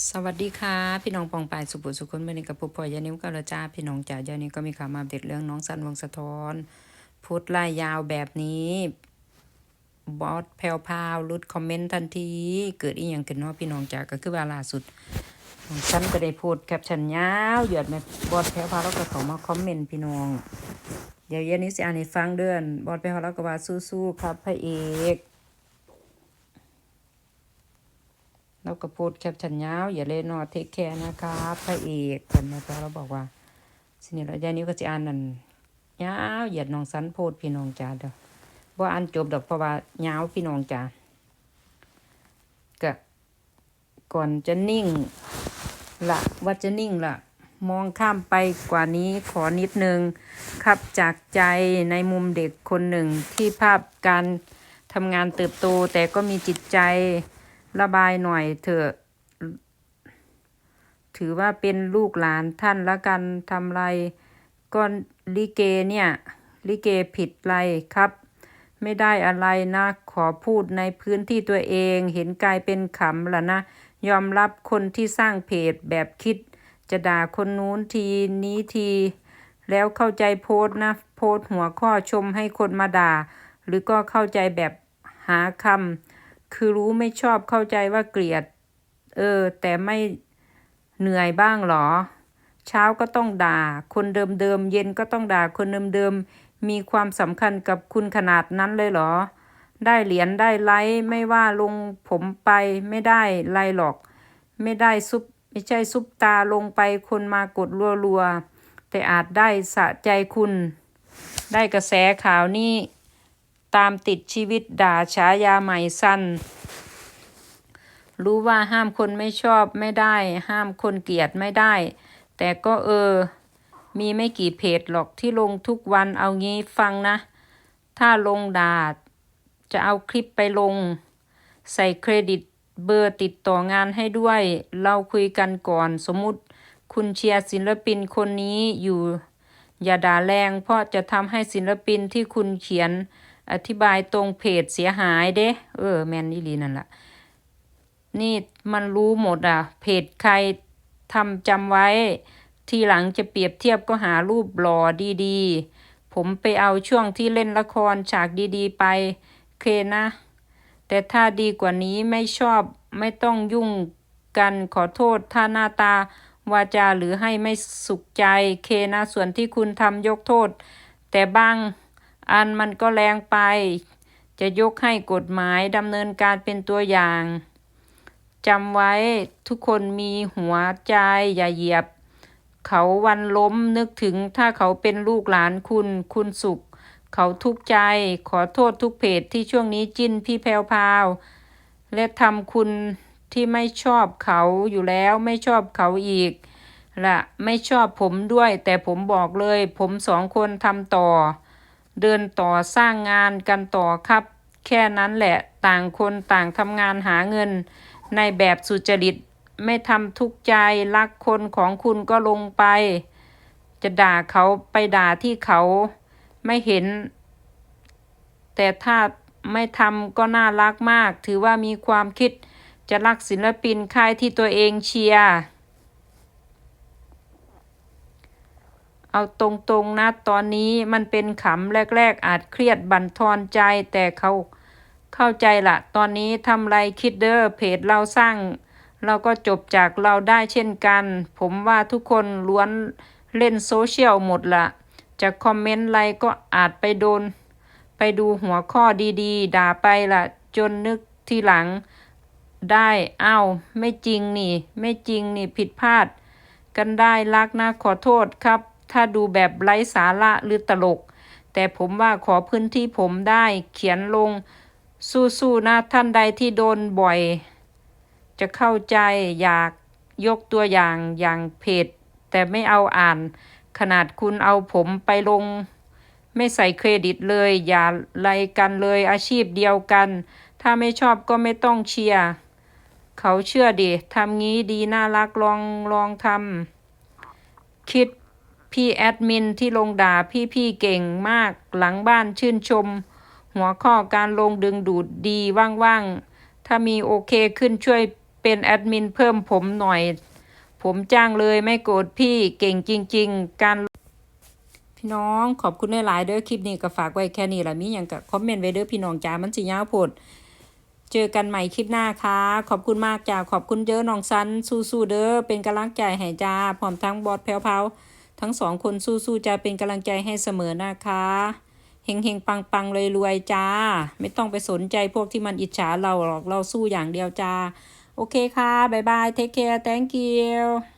สวัสดีค่ะ พี่น้องปองปายสุบุสุคนเมื่อนี้กับปุพอยานิ้วกาลจ้าพี่น้องจ๋ายานี้ก็มีข่าวมาเด็ดเรื่องน้องสันวงศ์สะท้อน พูดไล่ยาวแบบนี้บอสแพลวพาวรุดคอมเมนต์ทันที เกิดอีหยังขึ้นเนาะพี่น้องจ๋าก็คือว่าล่าสุดน้องสันก็ได้พูดแคปชั่นยาวเหยียดแม่บอสแพลวพาวแล้วก็เขามาคอมเมนต์พี่น้องเดี๋ยวยานี้สิอ่านให้ฟังเดือนบอสแพลวพาวแล้วก็ว่าสู้ๆครับพระเอก แล้วก็พูดแคปชั่นยาวอย่าเล่นนอเทคแคร์นะครับพระเอกกันนะคะเราบอกว่าสินี่เรายานี้ก็จะอ่านนั่นยาวเหยียดน้องสันโพดพี่น้องจ้าเด้อว่าอ่านจบดอกเพราะว่ายาวพี่น้องจ้าก็ก่อนจะนิ่งละว่าจะนิ่งละมองข้ามไปกว่านี้ขอนิดนึงครับจากใจในมุมเด็กคนหนึ่งที่ภาพการทำงานเติบโตแต่ก็มีจิตใจ ระบายหน่อยเถอะ ถือว่าเป็นลูกหลานท่านละกันทำไรก็ลิเกเนี่ย ลิเกผิดไรครับ ไม่ได้อะไรนะ ขอพูดในพื้นที่ตัวเองเห็นกลายเป็นขำละนะ ยอมรับคนที่สร้างเพจแบบคิด จะด่าคนนู้นทีนี้ที แล้วเข้าใจโพสนะ โพสหัวข้อชมให้คนมาด่า หรือก็เข้าใจแบบหาคำ คือรู้ไม่ชอบเข้าใจว่าเกลียด เออ แต่ไม่เหนื่อยบ้างหรอ เช้าก็ต้องด่า คนเดิมๆ เย็นก็ต้องด่า คนเดิมๆ มีความสำคัญกับคุณขนาดนั้นเลยเหรอ ได้เหรียญได้ไลค์ไม่ว่าลงผมไปไม่ได้ไลหรอก ไม่ได้ซุปไม่ใช่ซุปตาลงไปคนมากดรัวๆ แต่อาจได้สะใจคุณ ได้กระแสข่าวนี่ ตามติดชีวิตด่าฉายาใหม่สั้น รู้ว่าห้ามคนไม่ชอบไม่ได้ ห้ามคนเกลียดไม่ได้ แต่ก็เออ มีไม่กี่เพจหรอกที่ลงทุกวันเอางี้ฟังนะ ถ้าลงด่าจะเอาคลิปไปลง ใส่เครดิตเบอร์ติดต่องานให้ด้วย เราคุยกันก่อนสมมุติคุณเชียร์ศิลปินคนนี้อยู่ อย่าด่าแรงเพราะจะทำให้ศิลปินที่คุณเขียน อธิบายตรงเพจเสียหายเด้ เออ แมนนี่ลีนั่นละนี่มันรู้หมดอะ เพจใครทำจำไว้ ทีหลังจะเปรียบเทียบก็หารูปหล่อดีๆ ผมไปเอาช่วงที่เล่นละครฉากดีๆ ไปเคนะ แต่ถ้าดีกว่านี้ไม่ชอบไม่ต้องยุ่งกันขอโทษถ้าหน้าตาวาจาหรือให้ไม่สุขใจเคนะส่วนที่คุณทำยกโทษ แต่บาง อันมันก็แรงไป จะยกให้กฎหมายดำเนินการเป็นตัวอย่างจำไว้ทุกคนมีหัวใจอย่าเหยียบ เขาวันล้มนึกถึงถ้าเขาเป็นลูกหลานคุณคุณสุข เขาทุกข์ใจขอโทษทุกเพจที่ช่วงนี้จิ้นพี่แพวพาวและทำคุณที่ไม่ชอบเขาอยู่แล้วไม่ชอบเขาอีกละไม่ชอบผมด้วย แต่ผมบอกเลย ผมสองคนทำต่อ เดินต่อสร้างงานกันต่อครับ แค่นั้นแหละต่างคนต่างทำงานหาเงิน ในแบบสุจริตไม่ทำทุกใจรักคนของคุณก็ลงไป จะด่าเขาไปด่าที่เขาไม่เห็น แต่ถ้าไม่ทำก็น่ารักมาก ถือว่ามีความคิดจะรักศิลปินค่ายที่ตัวเองเชียร์ เอาตรงๆนะตอนนี้มันเป็นขำแรก ๆ อาจเครียดบั่นทอนใจแต่เขาเข้าใจละตอนนี้ทำไรคิดเด้อเพจเราสร้าง เราก็จบจากเราได้เช่นกัน ผมว่าทุกคนล้วนเล่นโซเชียลหมดละจะคอมเมนต์อะไรก็อาจไปโดน ไปดูหัวข้อดีๆ ด่าไปละจนนึกทีหลังได้อ้าวไม่จริงนี่ ไม่จริงนี่ผิดพลาด กันได้รักนะขอโทษครับ ถ้าดูแบบไร้สาระหรือตลก แต่ผมว่าขอพื้นที่ผมได้เขียนลง สู้ๆนะท่านใดที่โดนบ่อย จะเข้าใจอยากยกตัวอย่างอย่างเพจแต่ไม่เอาอ่าน ขนาดคุณเอาผมไปลง ไม่ใส่เครดิตเลย อย่าไล่กันเลยอาชีพเดียวกัน ถ้าไม่ชอบก็ไม่ต้องเชียร์เขาเชื่อดิทำงี้ดีน่ารักลองลองทำคิด พี่แอดมินที่ลงด่าพี่พี่เก่งมากหลังบ้านชื่นชม หัวข้อการลงดึงดูดดีว่างๆ ถ้ามีโอเคขึ้นช่วยเป็นแอดมินเพิ่มผมหน่อย ผมจ้างเลยไม่โกรธพี่เก่งจริง ๆ การพี่น้องขอบคุณหลายๆเด้อคลิปนี้ก็ฝากไว้แค่นี้ละมีหยังก็คอมเมนต์ไว้เด้อพี่น้องจ้ามันสิยาวโพดเจอกันใหม่คลิปหน้าค่ะ ขอบคุณมากจ้าขอบคุณเด้อน้องซันสู้ๆเด้อเป็นกำลังใจให้จ้าพร้อมทั้งบอสแพรวๆ ทั้งสองคนสู้ๆจะเป็นกำลังใจให้เสมอนะคะเฮงเฮงปังปังเลยรวยจ้า ไม่ต้องไปสนใจพวกที่มันอิจฉาเราหรอกเราสู้อย่างเดียวจ้า โอเคค่ะ บ๊ายบาย เทคแคร์ thank you